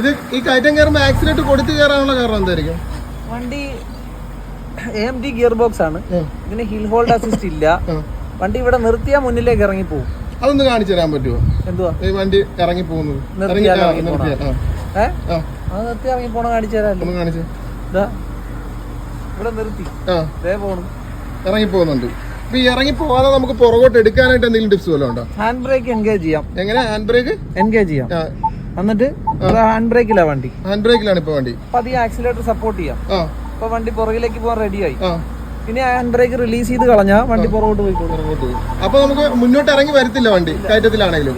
ഇത് ഈ കയറ്റം കയറുമ്പോൾ ആക്സിഡന്റ് കൊടുത്ത് കയറാനുള്ള കാരണം എന്തായിരിക്കും? വണ്ടി എ ഡി ഗിയർ ബോക്സ് ആണ്. ഇതിന് ഹിൽ ഹോൾഡ് അസിസ്റ്റ് ഇല്ല. വണ്ടി ഇവിടെ നിർത്തിയാൽ മുന്നിലേക്ക് ഇറങ്ങി പോകും അതൊന്ന് കാണിച്ചു തരാൻ പറ്റുമോ എന്തുവാ? ഈ വണ്ടി ഇറങ്ങി പോകുന്നത്. അത് നിർത്തി ഇറങ്ങി പോണ കാണിച്ചു തരാമല്ലോ ഒന്ന് കാണിച്ച്. ഇവിടെ നിർത്തി. പോണു. ഇറങ്ങി പോകുന്നുണ്ട്. ഇപ്പൊ ഇറങ്ങി പോവാതെ നമുക്ക് പുറകോട്ട് എടുക്കാനായിട്ട് എന്തെങ്കിലും ടിപ്സ് വല്ലതും ഉണ്ടോ? ഹാൻഡ് ബ്രേക്ക് എൻഗേജ് ചെയ്യാം. എങ്ങനെ? ഹാൻഡ് ബ്രേക്ക് എൻഗേജ് ചെയ്യാം എന്നിട്ട് ഹാൻഡ് ബ്രേക്കിലാ വണ്ടി. ഹാൻഡ് ബ്രേക്കിലാണ് ഇപ്പൊ വണ്ടി. അപ്പൊ അത് ഈ ആക്സിലേറ്റർ സപ്പോർട്ട് ചെയ്യാം. അപ്പൊ വണ്ടി പുറകിലേക്ക് പോകാൻ റെഡിയായി ഇനി ഹാൻഡ് ബ്രേക്ക് റിലീസ് ചെയ്ത് കളഞ്ഞാ വണ്ടി പുറകോട്ട് പോയിക്കോളും. അപ്പൊ നമുക്ക് മുന്നോട്ട് ഇറങ്ങി വരത്തില്ല വണ്ടി കയറ്റത്തിലാണെങ്കിലും.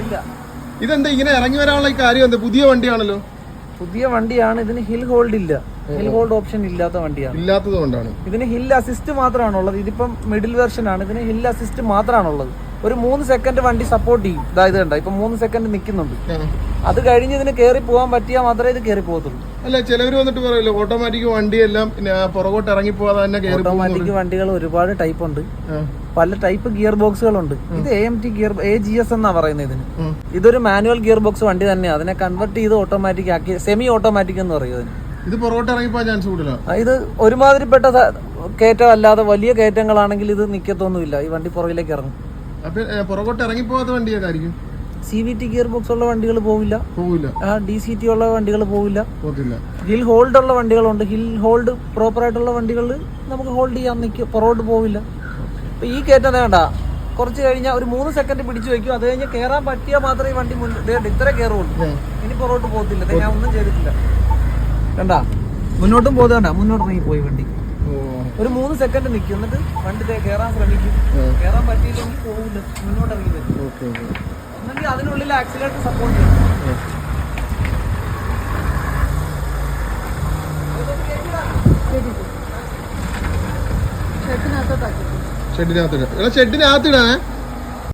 ഇതെന്താ ഇങ്ങനെ ഇറങ്ങി വരാനുള്ള കാര്യം എന്താ? പുതിയ വണ്ടിയാണല്ലോ. പുതിയ വണ്ടിയാണ് ഇതിന് ഹിൽ ഹോൾഡ് ഇല്ല. ഹിൽ ഹോൾഡ് ഓപ്ഷൻ ഇല്ലാത്ത വണ്ടിയാണ്. ഇല്ലാത്തത് കൊണ്ടാണ് ഇതിന് ഹിൽ അസിസ്റ്റ് മാത്രമാണുള്ളത്. ഇതിപ്പം മിഡിൽ വെർഷൻ ആണ്. ഇതിന് ഹിൽ അസിസ്റ്റ് മാത്രമാണുള്ളത്. ഒരു മൂന്ന് സെക്കൻഡ് വണ്ടി സപ്പോർട്ട് ചെയ്യും. ഇതായത് കണ്ട? ഇപ്പൊ മൂന്ന് സെക്കൻഡ് നിൽക്കുന്നുണ്ട് അത് കഴിഞ്ഞ് ഇതിന് കയറി പോകാൻ പറ്റിയാൽ മാത്രമേ ഇത് കയറി പോകത്തുള്ളൂ. അല്ല ചിലവർ വന്നിട്ട് പറയല്ലോ ഓട്ടോമാറ്റിക് വണ്ടിയെല്ലാം പുറകോട്ട് ഇറങ്ങി പോവാതെ തന്നെ ഓട്ടോമാറ്റിക് വണ്ടികൾ ഒരുപാട് ടൈപ്പ് ഉണ്ട്. പല ടൈപ്പ് ഗിയർ ബോക്സുകൾ ഉണ്ട് ഇത് A M T gear A G S എന്നാ പറയുന്നത് ഇതിന്. ഇതൊരു മാനുവൽ ഗിയർ ബോക്സ് വണ്ടി തന്നെയാണ് അതിനെ കൺവെർട്ട് ചെയ്ത് ഓട്ടോമാറ്റിക് ആക്കി സെമി ഓട്ടോമാറ്റിക് എന്ന് പറയും അതിന് ഇത് പുറകോട്ട് ഇറങ്ങി പോവാൻ ചാൻസ് കൂടുതലാണ് ആ, ഇത് ഒരുമാതിരിപ്പെട്ട കയറ്റം അല്ലാതെ വലിയ കയറ്റങ്ങളാണെങ്കിൽ ഇത് നിക്കത്തൊന്നുമില്ല. ഈ വണ്ടി പുറകിലേക്ക് ഇറങ്ങും. അപ്പൊ പുറകോട്ട് ഇറങ്ങി പോകാത്ത വണ്ടി ഏതായിരിക്കും? C V T gear box ഉള്ള വണ്ടികൾ പോവില്ല. പോവില്ല. ഡി സി ടി ഉള്ള വണ്ടികൾ പോവില്ല. പോകില്ല ഹിൽ ഹോൾഡ് ഉള്ള വണ്ടികളുണ്ട്. ഹിൽ ഹോൾഡ് പ്രോപ്പർ ആയിട്ടുള്ള വണ്ടികൾ നമുക്ക് ഹോൾഡ് ചെയ്യാൻ നിൽക്കും പുറകോട്ട് പോവില്ല. അപ്പൊ ഈ കയറ്റം വേണ്ട കുറച്ച് കഴിഞ്ഞാൽ ഒരു മൂന്ന് സെക്കൻഡ് പിടിച്ചു വെക്കും. അത് കഴിഞ്ഞ് കയറാൻ പറ്റിയാൽ മാത്രമേ വണ്ടി മുന്നോട്ട് ഇത്ര കയറുള്ളൂ ഇനി പുറകോട്ട് പോകത്തില്ല. ഞാൻ ഒന്നും ചെയ്തിട്ടില്ല. കണ്ട മുന്നോട്ടും പോകുന്നുണ്ട മുന്നോട്ട് പോയി വണ്ടി. ഒരു മൂന്ന് സെക്കൻഡ് നിൽക്കും എന്നിട്ട് വണ്ടി കയറാൻ ശ്രമിക്കും. കയറാൻ പറ്റിയില്ലെങ്കിൽ പോകില്ല മുന്നോട്ട് ഇറങ്ങി വരും ഒന്നെങ്കിൽ അതിനുള്ളിൽ ആക്സിലേറ്റർ സപ്പോർട്ട് ചെയ്യും ഷെഡിനകത്തിടാം എടാ ഷെഡിനകത്തിടാ.